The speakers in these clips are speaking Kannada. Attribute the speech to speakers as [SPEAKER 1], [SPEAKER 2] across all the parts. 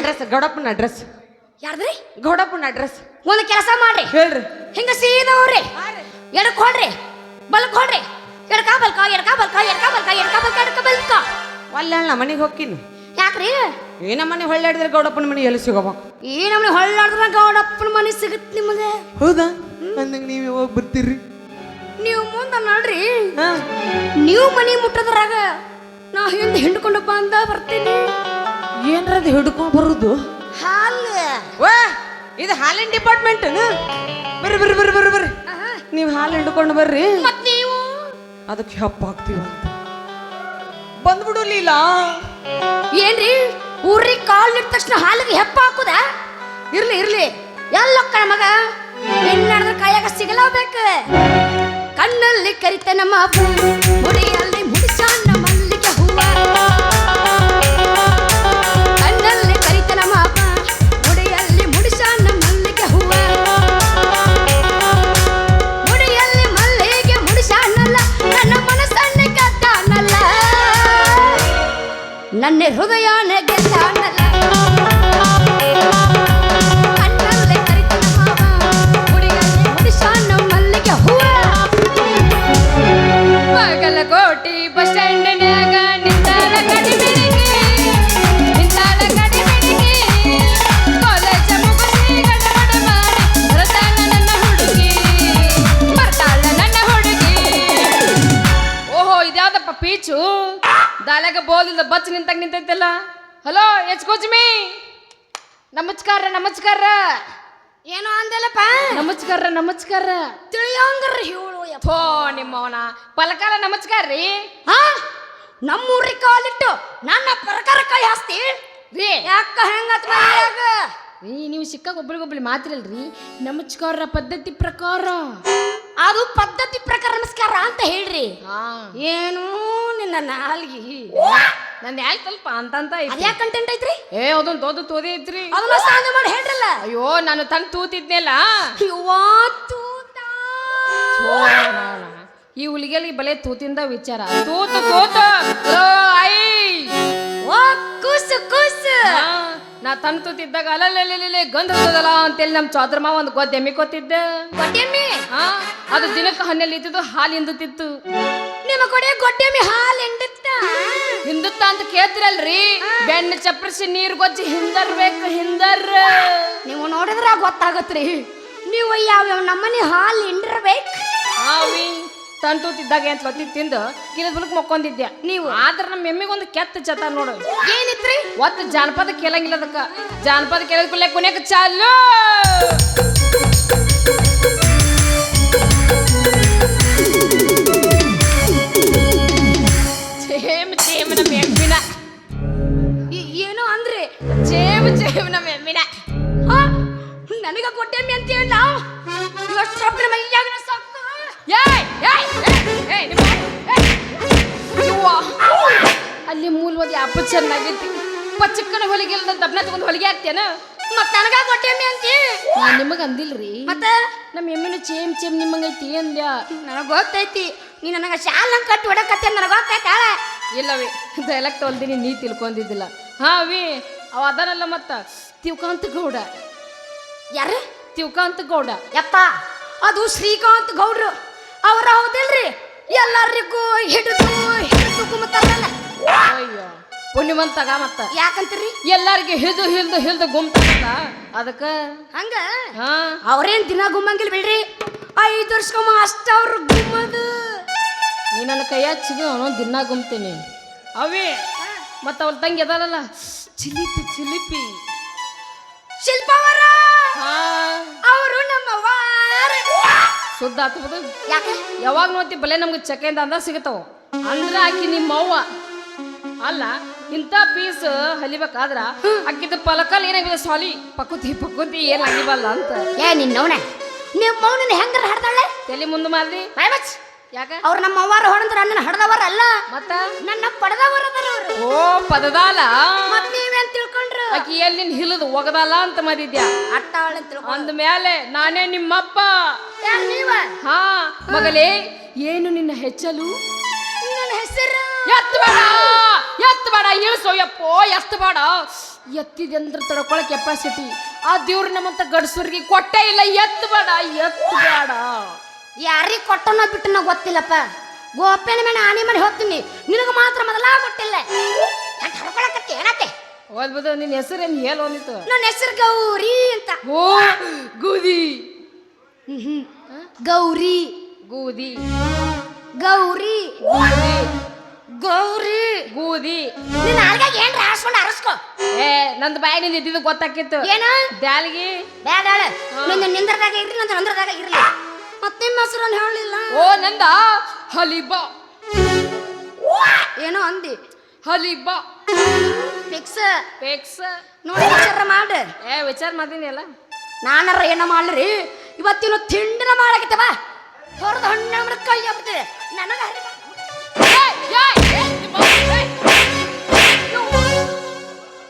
[SPEAKER 1] ಅಡ್ರೆಸ್ ಗೌಡಪ್ಪನ ಅಡ್ರೆಸ್
[SPEAKER 2] ಯಾರ್ದ್ರಿ?
[SPEAKER 1] ಗೌಡಪ್ಪನ ಅಡ್ರೆಸ್
[SPEAKER 2] ಒಂದು ಕೆಲಸ ಮಾಡ್ರಿ.
[SPEAKER 1] ಹೇಳ್ರಿ.
[SPEAKER 2] ಹಿಂಗ ಸೀದಾ ಹೋಗ್ರಿ ಎಡಕ್ ಹೋಡ್ರಿ. ಬಲಕ್ ಹೋಡ್ರಿ. ಎಡಕ ಬಲ್ಕ ಎಡಕ ಬಲ್ಕ ಎಡಕ ಬಲ್ಕ ಎಡಕ ಬಲ್ಕ ಎಡಕ ಬಲ್ಕ.
[SPEAKER 1] ಒಲ್ಲ ಮನೆಗೆ ಹೋಗ್ತೀನಿ
[SPEAKER 2] ಯಾಕ್ರಿ?
[SPEAKER 1] ಏನ ಮನೆ ಹೊಳ್ಳಾಡಿದ್ರೆ ಗೌಡಪ್ಪನ ಮನೆ ಎಲ್ಲಿ ಸಿಗೋಬೇಕು
[SPEAKER 2] ಈ ಮನೆ ಹೊಳ್ಳಾಡಿದ್ರ ಗೌಡಪ್ಪನ ಮನೆ ಸಿಗುತ್ತೆ ನಿಮಗೆ.
[SPEAKER 1] ಹೌದಾ? ಅಂದಂಗ ನೀವು ಹೋಗಿ ಬರ್ತೀರಿ?
[SPEAKER 2] ನೀವು ಮುಂದೆ ನೋಡ್ರಿ. ನೀವು ಮನೆ ಮುಟ್ಟದ್ರಾಗ ನಾ ಹಿಂದೆ ಹಿಂಡ್ಕೊಂಡಪ್ಪ ಅಂತ ಬರ್ತೀನಿ.
[SPEAKER 1] ಏನ್ರದು ಹಿಡ್ಕೊಂಡ್ ಬರುದು?
[SPEAKER 2] ಹಾಲು.
[SPEAKER 1] ವಾ ಇದು ಹಾಲಿನ ಡಿಪಾರ್ಟ್ಮೆಂಟ್ ಬರ್ರಿ ಬರ್ರಿ ಬರ್ರಿ ಬರ್ರಿ ಬರ್ರಿ. ನೀವು ಹಾಲು ಹಿಡ್ಕೊಂಡು ಬರ್ರಿ.
[SPEAKER 2] ಮತ್ ನೀವು?
[SPEAKER 1] ಅದಕ್ಕೆ ಹಪ್ಪ ಹಾಕ್ತೀವಿ ಅಂತ. ಬಂದ್ಬಿಡು ಲೀಲಾ.
[SPEAKER 2] ಏನ್ರಿ? ಊರಿಗೆ ಕಾಲ್ ಇಟ್ಟ ತಕ್ಷಣ ಹಾಲಿಗೆ ಹೆಪ್ಪ ಹಾಕುದ? ಇರ್ಲಿ ಇರ್ಲಿ. ಎಲ್ಲೊಕ್ಕ ಮಗ. ಎನ್ನಾಡ್ರ ಕೈಯಾಗ ಸಿಗಲೇಬೇಕು. ಕಣ್ಣಲ್ಲಿ ಕರಿತ ನಮ್ಮ ಮುಡಿಯಲ್ಲಿ
[SPEAKER 3] ಪೀಚು ದಾಲಾಗ ಬೋಲಿಲ್ಲ ಬಚ್ ನಿಂತಾಗ ನಿಂತೈತಲ್ಲ? ಹಲೋ ಎಚ್ಕೋಚ್ಮಿ ನಮಸ್ಕಾರ ನಮಸ್ಕಾರ.
[SPEAKER 2] ಏನೋ ಅಂದಲ್ಲಪ್ಪ?
[SPEAKER 3] ನಮಸ್ಕಾರ ನಮಸ್ಕಾರ.
[SPEAKER 2] ತಿಳಿಯೋಂಗ್ರ ಹೇಳು ಯಪ್ಪ.
[SPEAKER 3] ನಿಮ್ಮವನ. ಪಲಕಾಲ ನಮಸ್ಕಾರ ರೀ.
[SPEAKER 2] ಹಾ ನಮ್ಮೂರಿ ಕಾಲಿಟ್ಟು ನನ್ನ ಪ್ರಕಾರ ಕೈ ಹಾಸ್ತಿ?
[SPEAKER 3] ರೀ.
[SPEAKER 2] ಯಾಕ ಹೆಂಗತ್ ಮನ್ಯಾಗ?
[SPEAKER 3] ರೀ ನೀವು ಸಿಕ್ಕಾಗ ಒಬ್ಳಿಗೊಬ್ಳಿ ಮಾತಿರಲ್ರಿ. ನಮಸ್ಕಾರ ಪದ್ಧತಿ ಪ್ರಕಾರ.
[SPEAKER 2] ಅದು ಪದ್ಧತಿ ಪ್ರಕಾರ ನಮಸ್ಕಾರ ಅಂತ ಹೇಳ್ರಿ. ಏನು ನಿನ್ನ ನಾಲ್ಗಿ
[SPEAKER 3] ನನ್ನ ಯಾಕೆ ಸ್ವಲ್ಪ ಅಂತ ಅಂತ ಐತಿ
[SPEAKER 2] ಅದ್ಯಾಕ ಕಂಟೆಂಟ್ ಐತ್ರಿ?
[SPEAKER 3] ಏ ಅದೊಂದು ತೋದು ತೋದೆ ಐತ್ರಿ.
[SPEAKER 2] ಅದನ್ನ ಸಾಂಗ ಮಾಡಿ ಹೇಳ್ರಲ್ಲ?
[SPEAKER 3] ಅಯ್ಯೋ ನಾನು ತನ್ ತೂತಿದ್ನೆಲ್ಲ.
[SPEAKER 2] ಇವತ್ತು
[SPEAKER 3] ತೂತ. ಈ ಹುಲಿಗೆಲಿ ಬಲೆ ತೂತಿಂದ ವಿಚಾರ. ತೂತು ತೂತು. ಐ.
[SPEAKER 2] ಓ ಕುಸ್ ಕುಸ್.
[SPEAKER 3] ನಾ ತನ್ ತೂತಿದ್ದಾಗ ಅಲ್ಲಲ್ಲೇ ಗಂಧ ಇರ್ತದಲ್ಲ ಅಂತೇಳಿ ನಮ್ಮ ಚೌದ್ರಮ್ಮ ಮಾವ ಒಂದು ಗೊದ್ದೆಮ್ಮಿ ಎಮ್ಮಿ ಕೊತ್ತಿದ್ದೆ ಅದು ದಿನಕ್ಕೆ ಹನ್ನೆಲ್ಲಿ ಇದ್ದಿದ್ದು ಹಾಲು ಹಿಂದುತ್ತಿತ್ತು
[SPEAKER 2] ನಿಮ್ಮ ಕೊಡೆ ಗೊಡ್ಡೆಮಿ ಹಾಲು ಎಂಡಿತ್ತ
[SPEAKER 3] ಹಿಂದುತ್ತ ಅಂತ ಕೇಳ್ತಿರಲ್ರಿ? ಬೆಣ್ಣೆ ಚಪ್ಪರಿಸಿ ನೀರು ಗೊಜ್ಜಿ ಹಿಂದರ್ಬೇಕು ಹಿಂದರ್.
[SPEAKER 2] ನೀವು ನೋಡಿದ್ರ ಗೊತ್ತಾಗತ್ರಿ. ನೀವು ಯಾವ ಯಾವ ನಮ್ಮನೆ ಹಾಲು ಹಿಂಡಿರ್ಬೇಕು?
[SPEAKER 3] ಹಾವಿ ತಂತು ತಿದ್ದಾಗ ಅಂತ ಒತ್ತಿ ತಿಂದು ಕಿಲದ ಬುಲಕ್ ಮಕ್ಕೊಂದಿದ್ದೆ. ನೀವು? ಆದ್ರ ನಮ್ಮ ಎಮ್ಮಿಗೊಂದು ಕೆತ್ತ ಚತ ನೋಡು.
[SPEAKER 2] ಏನಿತ್ರಿ?
[SPEAKER 3] ಒತ್ತು ಜಾನಪದ ಕೇಳಂಗಿಲ್ಲ ಅದಕ್ಕ. ಜಾನಪದ ಕೇಳಿದ ಕೂಡಲೇ ಕೊನೆಗೆ ಚಾಲು. ಚೇಮ್
[SPEAKER 2] ಮೆಮ್ಮಿನ. ಏನು ಅಂದ್ರೆ
[SPEAKER 3] ಜೇಮ ಜೇಮನ
[SPEAKER 2] ಮೆಮ್ಮಿನ. ನನಗ ಕೊಟ್ಟೆಮ್ಮಿ ಅಂತ ಹೇಳ ನಾವು? ರೊಕ್ಕ ಮೈಯಾಗ ಸಾಕು
[SPEAKER 3] ಏಯ್ ಏಯ್ ಏಯ್, ನಿಮ್ಮ. ಅಲ್ಲಿ ಮೂಲವಾದ ಅಪ್ಪ ಚೆನ್ನಾಗೈತಿ ಪಚ್ಚಕ್ಕನ ಹೊಲಿಗೆ ಇಲ್ಲದ ದಬ್ನ ತಗೊಂಡು ಹೊಲಿಗೆ ಹಾಕ್ತೇನ?
[SPEAKER 2] ಮತ್ತೆ ನನಗ ಕೊಟ್ಟೆಮ್ಮಿ ಅಂತ
[SPEAKER 3] ನಿಮಗೆ ಅಂದಿಲ್ರಿ.
[SPEAKER 2] ಮತ್ತೆ?
[SPEAKER 3] ನಮ್ಮ ಎಮ್ಮಿನ ಚೇಮ್ ಚೇಮ್ ನಿಮ್ಮಂಗೈತಿ ಅಂದ್ಯ?
[SPEAKER 2] ನನಗೆ ಗೊತ್ತೈತಿ. ನೀ ನನಗೆ ಶಾಲ ಕಟ್ಟಿ ಹೊಡಕತ್ತೆ ನನಗ ಗೊತ್ತೈತ
[SPEAKER 3] ಇಲ್ಲವೇ ಡೈಲೆಕ್ಟ್ ಹೊಲ್ದಿನಿ ನೀ ತಿಳ್ಕೊಂಡಿದ್ದಿಲ್ಲ. ಹಾ ವಿ ಅವ ಅದನಲ್ಲ ಮತ್ತ ತಿವಕಾಂತ ಗೌಡ.
[SPEAKER 2] ಯಾರು?
[SPEAKER 3] ತಿವ್ಕಾಂತ ಗೌಡ.
[SPEAKER 2] ಯಪ್ಪ ಅದು ಶ್ರೀಕಾಂತ್ ಗೌಡ್ರು. ಅವ್ರ ಹೌದಿಲ್ರಿ? ಎಲ್ಲರಿಗೂ ಹಿಡಿದು ಹಿಡಿದು ಕುಮತಾರಲ್ಲ
[SPEAKER 3] ಅಯ್ಯೋ ಪುಣ್ಯವಂತ ತಗ ಮತ್ತ.
[SPEAKER 2] ಯಾಕಂತೀರಿ?
[SPEAKER 3] ಎಲ್ಲರಿಗೆ ಹಿಡಿದು ಹಿಡಿದು ಹಿಡಿದು ಗುಮ್ತಾನಲ್ಲ ಅದಕ್ಕ.
[SPEAKER 2] ಹಂಗ?
[SPEAKER 3] ಹಾ.
[SPEAKER 2] ಅವ್ರೇನ್ ದಿನ ಗುಮ್ಮಂಗಿಲ್ ಬಿಡ್ರಿ? ಐದು ವರ್ಷಕ್ಕೊಮ್ಮ ಅಷ್ಟ ಅವ್ರ ಗುಮ್ಮದು.
[SPEAKER 3] ನೀ ನನ್ನ ಕೈಯ ಚಿಗಿ ಅವನು ದಿನ ಗುಮ್ತೀನಿ. ಅವೇ ಮತ್ತ ಅವ್ರ ತಂಗಿ ಅದಾರಲ್ಲ ಚಿಲಿಪಿ ಚಿಲಿಪಿ.
[SPEAKER 2] ಶಿಲ್ಪವರ!
[SPEAKER 3] ಹಾ.
[SPEAKER 2] ಅವರು ನಮ್ಮ
[SPEAKER 3] ಶುದ್ಧ ಹಾಕ್ಬೋದು
[SPEAKER 2] ಯಾಕೆ?
[SPEAKER 3] ಯಾವಾಗ ನೋಡ್ತಿ ಬಲೆ ನಮ್ಗೆ ಚಕೇಂದ ಅಂದ ಸಿಗತಾವ ಅಂದ್ರ ಆಕಿ ನಿಮ್ಮ ಅವ್ವ ಅಲ್ಲ ಇಂಥ ಪೀಸ್ ಹಲಿಬೇಕಾದ್ರ ಅಕ್ಕಿದ ಪಲಕಲ್ ಏನಾಗಿದೆ ಸಾಲಿ ಪಕ್ಕುತಿ ಪಕುತಿ ಏನ್ ಆಗಿಬಲ್ಲ ಅಂತ.
[SPEAKER 2] ಏ ನಿನ್ನವನ ನಿಮ್ಮ ಹೆಂಗ್ರ ಹೆಂಗಾರ ಹಾಡ್ತಾಳೆ
[SPEAKER 3] ತಲೆ ಮುಂದೆ ಮಾಡ್ರಿ
[SPEAKER 2] ಬಾಯ್ಬಚ್
[SPEAKER 3] ಯಾಕ?
[SPEAKER 2] ಅವ್ರು ನಮ್ಮ ಅವ್ವಾರ ಹೊಡೆದ್ರ ನನ್ನ ಹಡ್ದವರ ಅಲ್ಲ.
[SPEAKER 3] ಮತ್ತ?
[SPEAKER 2] ನನ್ನ ಪಡೆದವರ
[SPEAKER 3] ಓ ಪದದಾಲ?
[SPEAKER 2] ಮತ್ ನೀವೇನ್ ತಿಳ್ಕೊಂಡ್ರು?
[SPEAKER 3] ಆಕಿ ಎಲ್ಲಿ ಹಿಲಿದು ಒಗದಲ್ಲ ಅಂತ
[SPEAKER 2] ಮರಿದ್ಯಾ ಅಟ್ಟ
[SPEAKER 3] ಅಂದ ಮೇಲೆ ನಾನೇ ನಿಮ್ಮಪ್ಪ.
[SPEAKER 2] ಯಾರ್ ನೀವ?
[SPEAKER 3] ಹಾ ಮಗಲೇ ಏನು ನಿನ್ನ ಹೆಚ್ಚಲು?
[SPEAKER 2] ನನ್ನ ಹೆಸರು.
[SPEAKER 3] ಎತ್ತು ಬೇಡ ಎತ್ತು ಬೇಡ ಇಳಿಸೋ ಯಪ್ಪೋ ಎತ್ತು ಬೇಡ. ಎತ್ತಿದೆ ಅಂದ್ರೆ ತಡ್ಕೊಳಕ್ ಕೆಪಾಸಿಟಿ ಆ ದೇವ್ರ ನಮ್ಮಂತ ಗಡ್ಸೂರಿಗೆ ಕೊಟ್ಟೇ ಇಲ್ಲ ಎತ್ತು ಬೇಡ ಎತ್ತು ಬೇಡ.
[SPEAKER 2] ಯಾರಿಗೆ ಕೊಟ್ಟನೋ ಬಿಟ್ಟನೋ ಗೊತ್ತಿಲ್ಲಪ್ಪ. ಗೋಪೇನ ಮೇಲೆ ಆನೆ ಮಾಡಿ ಹೋಗ್ತೀನಿ. ನಿನಗೆ ಮಾತ್ರ ಮೊದಲ ಗೊತ್ತಿಲ್ಲ ಹಡ್ಕೊಳಕತ್ತಿ ಏನತ್ತೆ?
[SPEAKER 3] ಓದ್ಬೋದು ನಿನ್ನ ಹೆಸರೇನು ಹೇಳು ಅಂದಿತ್ತು.
[SPEAKER 2] ನನ್ನ ಹೆಸರು ಗೌರಿ ಅಂತ.
[SPEAKER 3] ಓ ಗೂದಿ.
[SPEAKER 2] ಗೌರಿ.
[SPEAKER 3] ಗೂದಿ.
[SPEAKER 2] ಗೌರಿ.
[SPEAKER 3] ಗೂದಿ.
[SPEAKER 2] ಗೌರಿ.
[SPEAKER 3] ಗೂದಿ.
[SPEAKER 2] ನಿನ್ನ ಆಳ್ಗಾಗಿ ಏನ್ ಹಾಸ್ಕೊಂಡು ಅರಸ್ಕೋ?
[SPEAKER 3] ಏ ನಂದು ಬಾಯಿ ನಿಂದ ಇದ್ದಿದ್ದು ಗೊತ್ತಾಕಿತ್ತು
[SPEAKER 2] ಏನ?
[SPEAKER 3] ದ್ಯಾಲ್ಗಿ
[SPEAKER 2] ಬೇಡ ಹೇಳ. ನಿಂದ್ರದಾಗ ಇರ್ಲಿ ನಂದು ನಂದ್ರದಾಗ ಇರ್ಲಿ. ಮತ್ತೆ ಹೆಸರನ್ನು ಹೇಳಲಿಲ್ಲ.
[SPEAKER 3] ಓ ನಂದ? ಹಲಿಬಾ.
[SPEAKER 2] ಏನೋ ಅಂದಿ.
[SPEAKER 3] ಹಲಿಬಾ.
[SPEAKER 2] ಫಿಕ್ಸ್
[SPEAKER 3] ಫಿಕ್ಸ್
[SPEAKER 2] ನೋಡಿ ವಿಚಾರ ಮಾಡ್ರಿ
[SPEAKER 3] ಏ ವಿಚಾರ ಮಾಡ್ತೀನಿ ಅಲ್ಲ?
[SPEAKER 2] ನಾನಾರ ಏನ ಮಾಡ್ರಿ ಇವತ್ತಿನ ತಿಂಡಿನ ಮಾಡಾಕಿತ್ತವ ಹೊರದ ಹಣ್ಣು ಕೈ ಆಗ್ಬಿಟ್ಟಿದೆ ನನಗೆ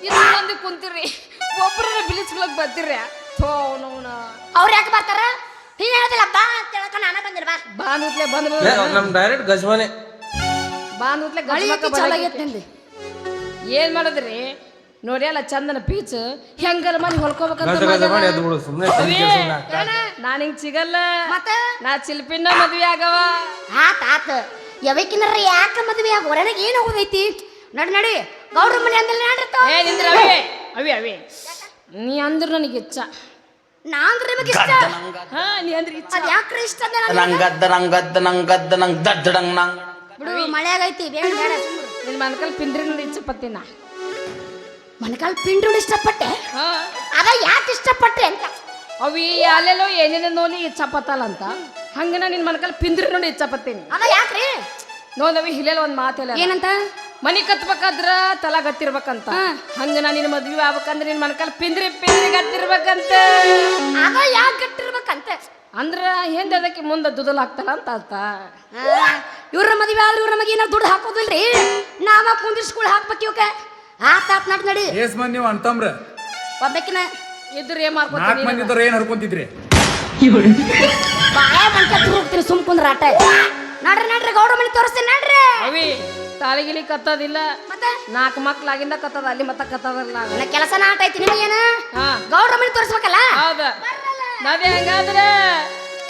[SPEAKER 3] ಇದೊಂದು ಕುಂತಿರಿ. ಒಬ್ಬರನ್ನ ಬಿಲಿಸ್ಕೊಳಕ್ ಬರ್ತೀರ ಥೋ
[SPEAKER 2] ಅವ್ರು ಯಾಕೆ ಬರ್ತಾರ ನೀನ್ ಹೇಳ್ತಿಲ್ಲ ಬಾ ಅಂತ ನಾನ ಬಂದಿರ ಬಾ
[SPEAKER 3] ಬಾಂಧುತ್ಲೆ ಬಂದ್
[SPEAKER 4] ನಮ್ ಡೈರೆಕ್ಟ್ ಗಜ್ಮನೆ.
[SPEAKER 2] ನಿಂದು
[SPEAKER 3] ಏನ್ ಮಾಡಿದ್ರಿ? ನೋಡಿ ಅಲ್ಲ ಚಂದನ ಪೀಚ್ ಹೆಂಗಲ್ ಮನೆ ಹೊಲ್ಕೋಬೇಕಂತ
[SPEAKER 4] ಎದ್ದು ಬಿಡು ಸುಮ್ಮನೆ
[SPEAKER 3] ಅವೇ, ಹಿಂಗ್ ಸಿಗಲ್ಲ
[SPEAKER 2] ಮತ್ತ?
[SPEAKER 3] ನಾ ಚಿಲ್ಪಿನ ಮದ್ವೆ ಆಗವ.
[SPEAKER 2] ಆತ ಆತ್. ಯಾವಕ್ಕಿನರ ಯಾಕ ಮದ್ವೆ ಆಗ ಏನು ಹೋಗೈತಿ ನಡಿ ನಡಿ. ಗೌಡ್ರ ಮನೆ ಅಂದ್ರೆ
[SPEAKER 3] ಏ ನಿಂದ್ರ ಅವೇ. ಅವೇ ಅವೇ. ನೀ ಅಂದ್ರ ನನಗೆ ಇಚ್ಛ.
[SPEAKER 2] ನಾಂದ್ರ ನಿಮಗೆ ಇಷ್ಟ?
[SPEAKER 3] ಹಾ ನೀ ಅಂದ್ರೆ ಇಚ್ಛ.
[SPEAKER 2] ಅದ್ ಯಾಕ್ರಿ ಇಷ್ಟ ಅಂದೆ ನನಗೆ?
[SPEAKER 5] ನಂಗದ್ದ ನಂಗದ್ದ ನಂಗದ್ದ ನಂಗ್ ದಡ್ಡಂಗ್ ನಂಗ್.
[SPEAKER 2] ಬಿಡು ಮಳೆಯಾಗೈತಿ ಬೇಡ ಬೇಡ. ಸುಮ್ರು.
[SPEAKER 3] ನಿನ್ ಮನ್ಕಲ್ ಪಿಂದ್ರಿ ನೋಡಿ ಇಚ್ಛೆ ಪತ್ತಿನ
[SPEAKER 2] ಮನಕಾಲ್ ಪಿಂಡ್ರುಳು ಇಷ್ಟಪಟ್ಟೆ?
[SPEAKER 3] ಹಾ.
[SPEAKER 2] ಅದ ಯಾಕೆ ಇಷ್ಟಪಟ್ಟೆ ಅಂತ?
[SPEAKER 3] ಅವಿ ಅಲ್ಲೆಲ್ಲೋ ಏನೇನೋ ನೋಡಿ ಇಚ್ಛ ಪತ್ತಲ್ಲ ಅಂತ ಹಂಗ ನಾ ನಿನ್ ಮನ್ಕಲ್ ಪಿಂದ್ರಿ ನೋಡಿ ಇಚ್ಛ ಪತ್ತೀನಿ
[SPEAKER 2] ಅದ ಯಾಕ್ರಿ?
[SPEAKER 3] ನೋದವಿ ಹಿಲೇಲ್ ಒಂದ್ ಮಾತಿಲ್ಲ
[SPEAKER 2] ಏನಂತ?
[SPEAKER 3] ಮನಿ ಕತ್ಬೇಕಾದ್ರ ತಲ ಗತ್ತಿರ್ಬೇಕಂತ ಹಂಗ ನಾ ನಿನ್ ಮದ್ವಿ ಆಗ್ಬೇಕಂದ್ರೆ ನಿನ್ ಮನ್ಕಲ್ ಪಿಂದ್ರಿ ಪಿಂದ್ರಿ ಗತ್ತಿರ್ಬೇಕಂತ
[SPEAKER 2] ಯಾಕೆ ಗಟ್ಟಿರ್ಬೇಕಂತ?
[SPEAKER 3] ಅಂದ್ರ ಹಿಂದೆ ಅದಕ್ಕೆ ಮುಂದೆ ದುದಲ್ ಹಾಕ್ತಾರ ಅಂತ ಅರ್ಥ.
[SPEAKER 2] ಇವ್ರ ಮದುವೆ ಆದ್ರೆ ಇವ್ರ ನಮಗೆ ಏನಾರು ದುಡ್ಡು ಹಾಕೋದಿಲ್ರಿ. ನಾವ ಕುಂದಿರ್ಸ್ಕೊಳ್ ಹಾಕ್ಬೇಕು ಇವಕ್ಕೆ ಆತ ಆತ್ ನಾಟ್ ನಡಿ.
[SPEAKER 6] ಎಸ್ ಮನ್ ನೀವು ಅಂತಂಬ್ರ
[SPEAKER 2] ಒಬ್ಬಕಿನ
[SPEAKER 3] ಇದ್ರ ಏನ್
[SPEAKER 6] ನಾಲ್ಕು ಮಂದಿ
[SPEAKER 3] ಮಾಡ್ಕೊತೀನಿ
[SPEAKER 6] ಇದ್ರೆ ಏನ್ ಹರ್ಕೊಂತಿದ್ರಿ?
[SPEAKER 2] ಬಾಯ ಮಂಕ ತಿರುಗ್ತೀರಿ ಸುಮ್ ಕುಂದ್ರ ಆಟ. ನಡ್ರಿ ನಡ್ರಿ ಗೌಡ ಮನೆ ತೋರಿಸ್ತೀನಿ ನಡ್ರಿ.
[SPEAKER 3] ಅವಿ. ತಾಳಿಗಿಲಿ ಕತ್ತದಿಲ್ಲ.
[SPEAKER 2] ಮತ್ತೆ?
[SPEAKER 3] ನಾಲ್ಕು ಮಕ್ಳಾಗಿಂದ ಕತ್ತದ ಅಲ್ಲಿ ಮತ್ತ ಕತ್ತದಲ್ಲ
[SPEAKER 2] ನನ್ನ ನಾಟ ಐತಿ ನಿಮಗೇನ ಗೌಡ್ರ ಮನೆ ತೋರಿಸ್ಬೇಕಲ್ಲ?
[SPEAKER 3] ಹೌದ. ನಾವೇ ಹೆಂಗಾದ್ರೆ?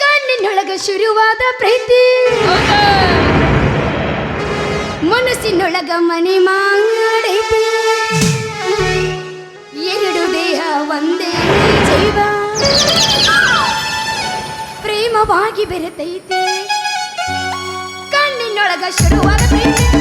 [SPEAKER 2] ಕಣ್ಣಿನೊಳಗ ಶುರುವಾದ ಪ್ರೀತಿ. ಮನಸ್ಸಿನೊಳಗ ಮನೆ ಮಾಡೈತಿ ಎರಡು ದೇಹ ಒಂದೇ ಜೀವ. ಪ್ರೇಮವಾಗಿ ಬೆರೆತೈತಿ. ಕಣ್ಣಿನೊಳಗ ಶುರುವಾದ ಪ್ರೀತಿ.